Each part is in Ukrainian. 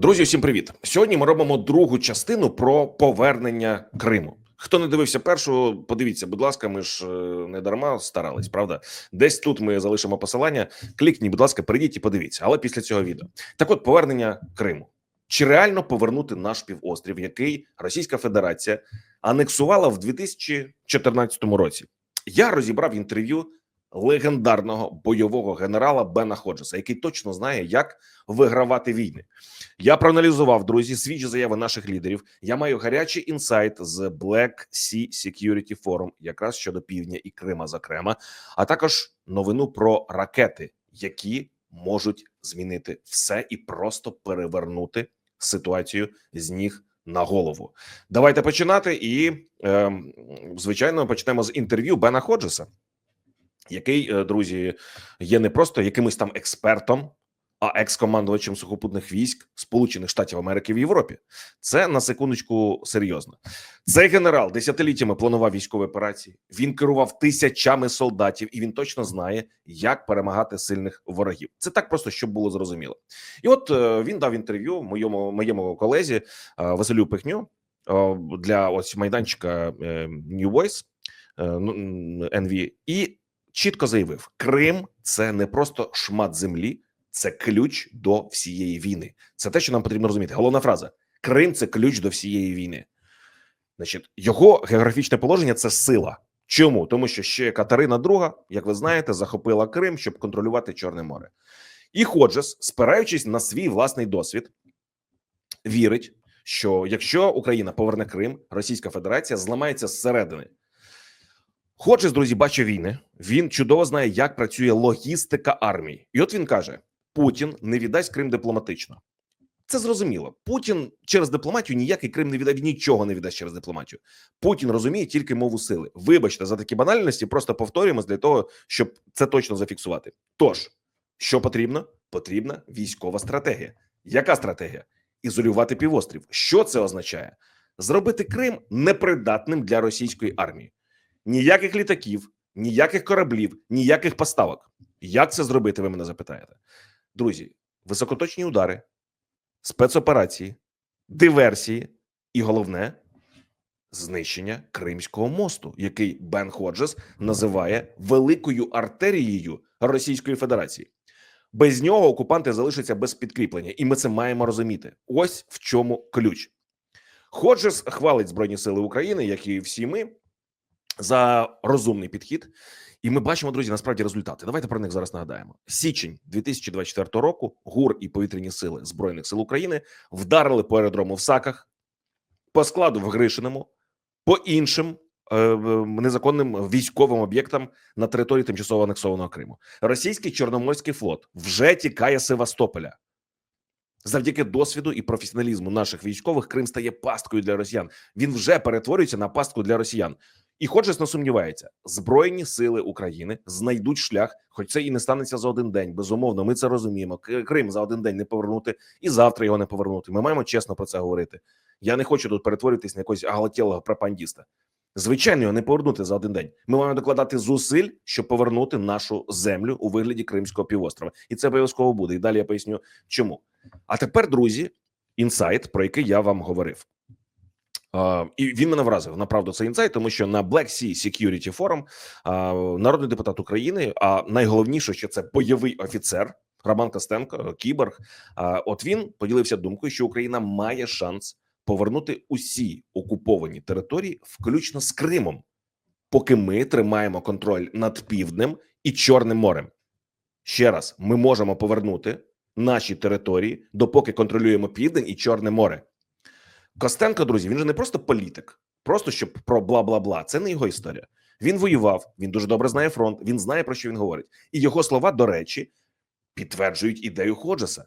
Друзі, всім привіт! Сьогодні ми робимо другу частину про повернення Криму. Хто не дивився першу, подивіться, будь ласка, ми ж е, не дарма старались, правда? Десь тут ми залишимо посилання. Клікніть, будь ласка, перейдіть і подивіться. Але після цього відео. Так, от повернення Криму. Чи реально повернути наш півострів, який Російська Федерація анексувала в 2014 році? Я розібрав інтерв'ю легендарного бойового генерала Бена Ходжеса, який точно знає, як вигравати війни. Я проаналізував друзі свіжі заяви наших лідерів. Я маю гарячий інсайт з Black Sea Security Forum, якраз щодо півдня і Крима, зокрема, а також новину про ракети, які можуть змінити все і просто перевернути ситуацію з ніг на голову. Давайте починати. І е, звичайно почнемо з інтерв'ю Бена Ходжеса, який е, друзі є не просто якимось там експертом а екс-командувачем сухопутних військ Сполучених Штатів Америки в Європі. Це на секундочку серйозно. Цей генерал десятиліттями планував військові операції. Він керував тисячами солдатів, і він точно знає, як перемагати сильних ворогів. Це так просто, щоб було зрозуміло. І от е, він дав інтерв'ю моєму моєму колезі е, Василю Пихню для ось майданчика New Voice ну, NV, і чітко заявив: Крим це не просто шмат землі це ключ до всієї війни. Це те, що нам потрібно розуміти. Головна фраза: Крим це ключ до всієї війни. Значить, його географічне положення це сила. Чому? Тому що ще Катерина II, як ви знаєте, захопила Крим, щоб контролювати Чорне море. І Ходжес, спираючись на свій власний досвід, вірить, що якщо Україна поверне Крим, Російська Федерація зламається зсередини. Ходжес, друзі, бачить війни. Він чудово знає, як працює логістика армії. І от він каже: Путін не віддасть Крим дипломатично. Це зрозуміло. Путін через дипломатію ніякий Крим не віддав, нічого не віддасть через дипломатію. Путін розуміє тільки мову сили. Вибачте за такі банальності, просто повторюємось для того, щоб це точно зафіксувати. Тож, що потрібно? Потрібна військова стратегія. Яка стратегія? Ізолювати півострів. Що це означає? Зробити Крим непридатним для російської армії. Ніяких літаків, ніяких кораблів, ніяких поставок. Як це зробити? Ви мене запитаєте. Друзі, високоточні удари, спецоперації, диверсії і головне знищення Кримського мосту, який Бен Ходжес називає великою артерією Російської Федерації. Без нього окупанти залишаться без підкріплення, і ми це маємо розуміти. Ось в чому ключ. Ходжес хвалить Збройні Сили України, як і всі ми, за розумний підхід і ми бачимо, друзі, насправді результати. Давайте про них зараз нагадаємо. Січень 2024 року. ГУР і повітряні сили збройних сил України вдарили по аеродрому в Саках, по складу в Гришиному, по іншим е, незаконним військовим об'єктам на території тимчасово анексованого Криму. Російський Чорноморський флот вже тікає з Севастополя. Завдяки досвіду і професіоналізму наших військових Крим стає пасткою для росіян. Він вже перетворюється на пастку для росіян. І Ходжес не сумнівається, збройні сили України знайдуть шлях, хоч це і не станеться за один день. Безумовно, ми це розуміємо. Крим за один день не повернути, і завтра його не повернути. Ми маємо чесно про це говорити. Я не хочу тут перетворитись на якогось агалатєлого пропагандіста. Звичайно, його не повернути за один день. Ми маємо докладати зусиль, щоб повернути нашу землю у вигляді Кримського півострова, і це обов'язково буде. І далі я поясню, чому. А тепер, друзі, інсайт, про який я вам говорив. І він мене вразив направду цей інсайт, тому що на Black Sea Security Forum народний депутат України, а найголовніше, що це бойовий офіцер Роман Костенко, Кіборг. От він поділився думкою, що Україна має шанс повернути усі окуповані території, включно з Кримом, поки ми тримаємо контроль над півднем і Чорним морем. Ще раз ми можемо повернути наші території, допоки контролюємо південь і Чорне море. Костенко, друзі, він же не просто політик, просто щоб про бла бла бла. Це не його історія. Він воював, він дуже добре знає фронт, він знає про що він говорить. І його слова, до речі, підтверджують ідею Ходжеса.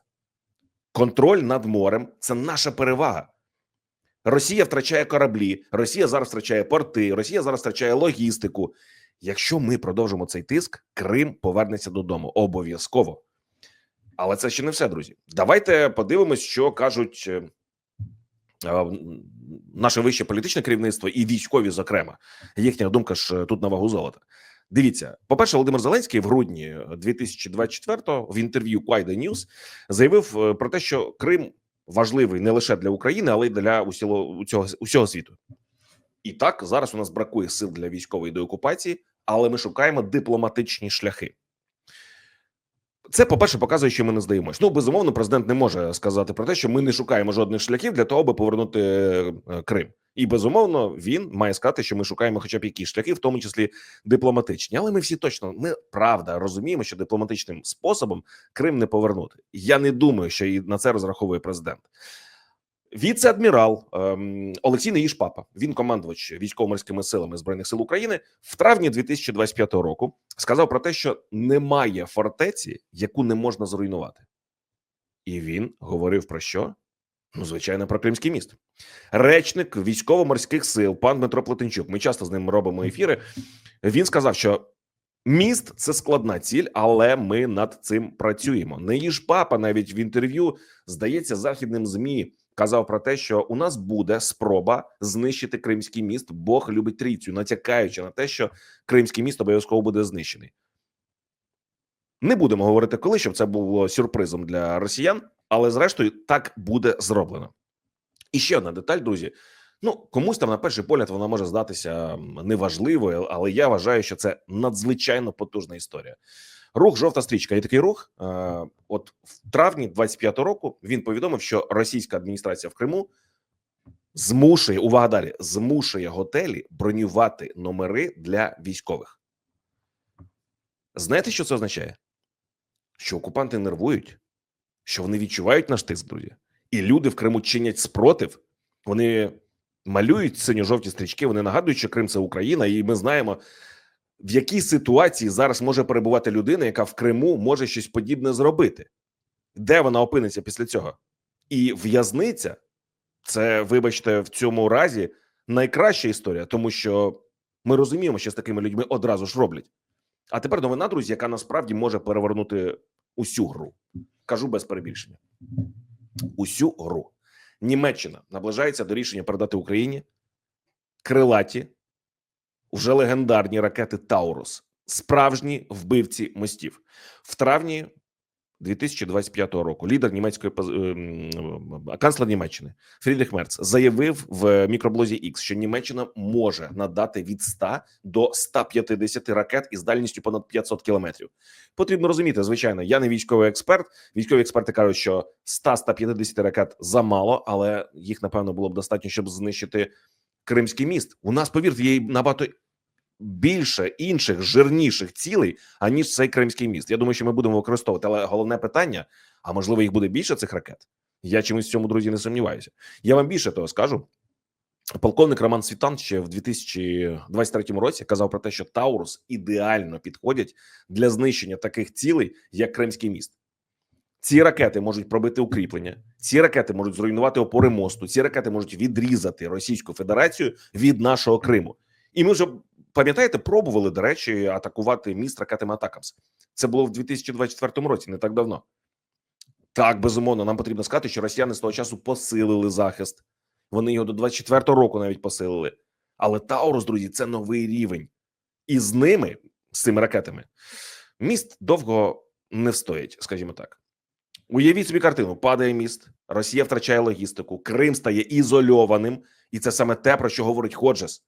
Контроль над морем це наша перевага. Росія втрачає кораблі, Росія зараз втрачає порти, Росія зараз втрачає логістику. Якщо ми продовжимо цей тиск, Крим повернеться додому обов'язково. Але це ще не все, друзі. Давайте подивимось, що кажуть е, наше вище політичне керівництво і військові, зокрема, їхня думка ж тут на вагу золота. Дивіться, по перше, Володимир Зеленський в грудні 2024-го в інтерв'ю Quaida News заявив е, про те, що Крим важливий не лише для України, але й для усіло усього, усього світу. І так зараз у нас бракує сил для військової деокупації, але ми шукаємо дипломатичні шляхи. Це, по-перше, показує, що ми не здаємось. Ну, безумовно, президент не може сказати про те, що ми не шукаємо жодних шляхів для того, аби повернути е, Крим. І безумовно, він має сказати, що ми шукаємо хоча б якісь шляхи, в тому числі дипломатичні. Але ми всі точно ми правда розуміємо, що дипломатичним способом Крим не повернути. Я не думаю, що і на це розраховує президент. Віце-адмірал ем, Олексій Неїшпапа, він командувач військово-морськими силами збройних сил України в травні 2025 року сказав про те, що немає фортеці, яку не можна зруйнувати, і він говорив про що? Ну, звичайно, про Кримський міст. Речник військово-морських сил, пан Дмитро Плетенчук. Ми часто з ним робимо ефіри. Він сказав, що міст це складна ціль, але ми над цим працюємо. Неїшпапа навіть в інтерв'ю здається західним змі казав про те, що у нас буде спроба знищити Кримський міст. Бог любить трійцю, натякаючи на те, що Кримський міст обов'язково буде знищений. Не будемо говорити, коли щоб це було сюрпризом для росіян, але зрештою так буде зроблено. І ще одна деталь, друзі. Ну, комусь там на перший погляд вона може здатися неважливою, але я вважаю, що це надзвичайно потужна історія. Рух жовта стрічка і такий рух. Е, от в травні 25-го року він повідомив, що російська адміністрація в Криму змушує увага далі, змушує готелі бронювати номери для військових. Знаєте, що це означає? Що окупанти нервують, що вони відчувають наш тиск, друзі, і люди в Криму чинять спротив. Вони малюють синьо-жовті стрічки. Вони нагадують, що Крим це Україна, і ми знаємо, в якій ситуації зараз може перебувати людина, яка в Криму може щось подібне зробити, де вона опиниться після цього? І в'язниця це, вибачте, в цьому разі найкраща історія, тому що ми розуміємо, що з такими людьми одразу ж роблять. А тепер новина, друзі, яка насправді може перевернути усю гру. Кажу без перебільшення. Усю гру. Німеччина наближається до рішення передати Україні крилаті, вже легендарні ракети Таурус, справжні вбивці мостів в травні 2025 року. Лідер німецької ем, канцлер Німеччини Фрідріх Мерц заявив в мікроблозі X, що Німеччина може надати від 100 до 150 ракет із дальністю понад 500 кілометрів. Потрібно розуміти, звичайно, я не військовий експерт. Військові експерти кажуть, що 100-150 ракет замало, але їх напевно було б достатньо, щоб знищити Кримський міст. У нас повірте, є набагато більше інших жирніших цілей, аніж цей Кримський міст. Я думаю, що ми будемо використовувати. Але головне питання: а можливо, їх буде більше цих ракет? Я чомусь в цьому друзі не сумніваюся. Я вам більше того скажу. Полковник Роман Світан ще в 2023 році казав про те, що Таурус ідеально підходять для знищення таких цілей, як Кримський міст. Ці ракети можуть пробити укріплення, ці ракети можуть зруйнувати опори мосту. Ці ракети можуть відрізати Російську Федерацію від нашого Криму. І ми вже пам'ятаєте, пробували до речі атакувати міст ракетами Атакамс. Це було в 2024 році, не так давно. Так, безумовно, нам потрібно сказати, що росіяни з того часу посилили захист. Вони його до 24-го року навіть посилили. Але Таурус, друзі, це новий рівень, і з ними, з цими ракетами, міст довго не встоїть, скажімо так. Уявіть собі картину: падає міст, Росія втрачає логістику, Крим стає ізольованим, і це саме те, про що говорить Ходжес.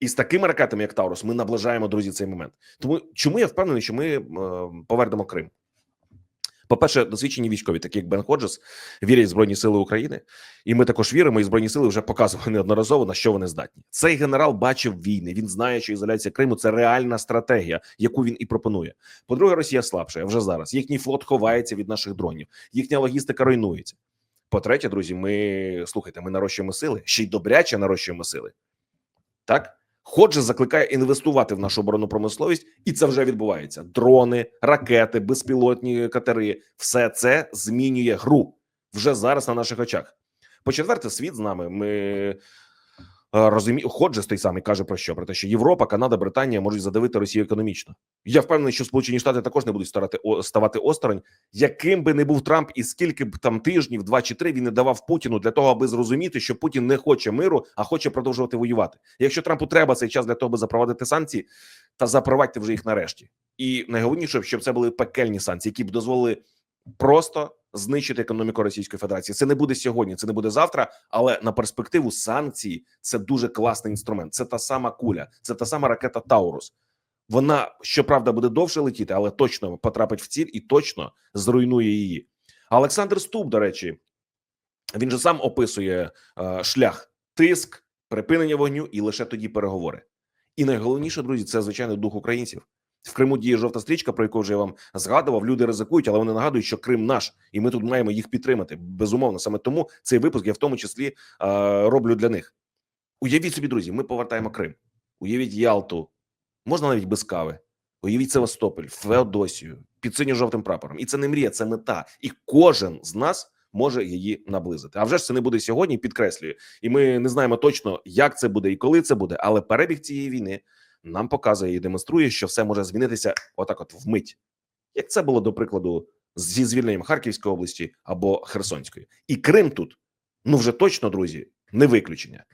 І з такими ракетами, як Таурус, ми наближаємо друзі цей момент. Тому чому я впевнений, що ми е, повернемо Крим? По-перше, досвідчені військові, такі як Бен Ходжес, вірять в збройні сили України, і ми також віримо. І збройні сили вже показували неодноразово на що вони здатні. Цей генерал бачив війни. Він знає, що ізоляція Криму це реальна стратегія, яку він і пропонує. По-друге, Росія слабша вже зараз. Їхній флот ховається від наших дронів, їхня логістика руйнується. По-третє, друзі, ми слухайте, ми нарощуємо сили, ще й добряче нарощуємо сили. Так. Ходжес закликає інвестувати в нашу оборонну промисловість, і це вже відбувається. Дрони, ракети, безпілотні катери все це змінює гру вже зараз на наших очах. По четверте, світ з нами. Ми розуміємо, Ходжес той самий каже про що? Про те, що Європа, Канада, Британія можуть задавити Росію економічно. Я впевнений, що Сполучені Штати також не будуть старати ставати осторонь, яким би не був Трамп, і скільки б там тижнів, два чи три він не давав Путіну для того, аби зрозуміти, що Путін не хоче миру, а хоче продовжувати воювати. Якщо Трампу треба цей час для того, аби запровадити санкції, та запровадьте вже їх нарешті. І найголовніше, щоб це були пекельні санкції, які б дозволили просто знищити економіку Російської Федерації. Це не буде сьогодні, це не буде завтра. Але на перспективу санкції це дуже класний інструмент. Це та сама куля, це та сама ракета Таурус. Вона щоправда буде довше летіти, але точно потрапить в ціль і точно зруйнує її. Олександр Ступ, до речі, він же сам описує е, шлях тиск, припинення вогню і лише тоді переговори. І найголовніше, друзі, це звичайно дух українців. В Криму діє жовта стрічка, про яку вже я вам згадував. Люди ризикують, але вони нагадують, що Крим наш, і ми тут маємо їх підтримати. Безумовно, саме тому цей випуск я в тому числі е, роблю для них. Уявіть собі, друзі, ми повертаємо Крим. Уявіть Ялту, можна навіть без кави. Уявіть Севастополь, Феодосію під синьо-жовтим прапором. І це не мрія, це мета. І кожен з нас може її наблизити. А вже ж це не буде сьогодні, підкреслюю. І ми не знаємо точно, як це буде і коли це буде. Але перебіг цієї війни нам показує і демонструє, що все може змінитися отак, от вмить, як це було до прикладу зі звільненням Харківської області або Херсонської, і Крим тут ну вже точно, друзі, не виключення.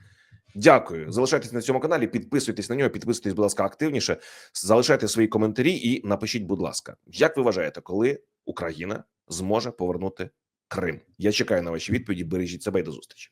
Дякую. Залишайтесь на цьому каналі, підписуйтесь на нього, підписуйтесь, будь ласка, активніше. Залишайте свої коментарі і напишіть, будь ласка, як ви вважаєте, коли Україна зможе повернути Крим? Я чекаю на ваші відповіді. Бережіть себе і до зустрічі.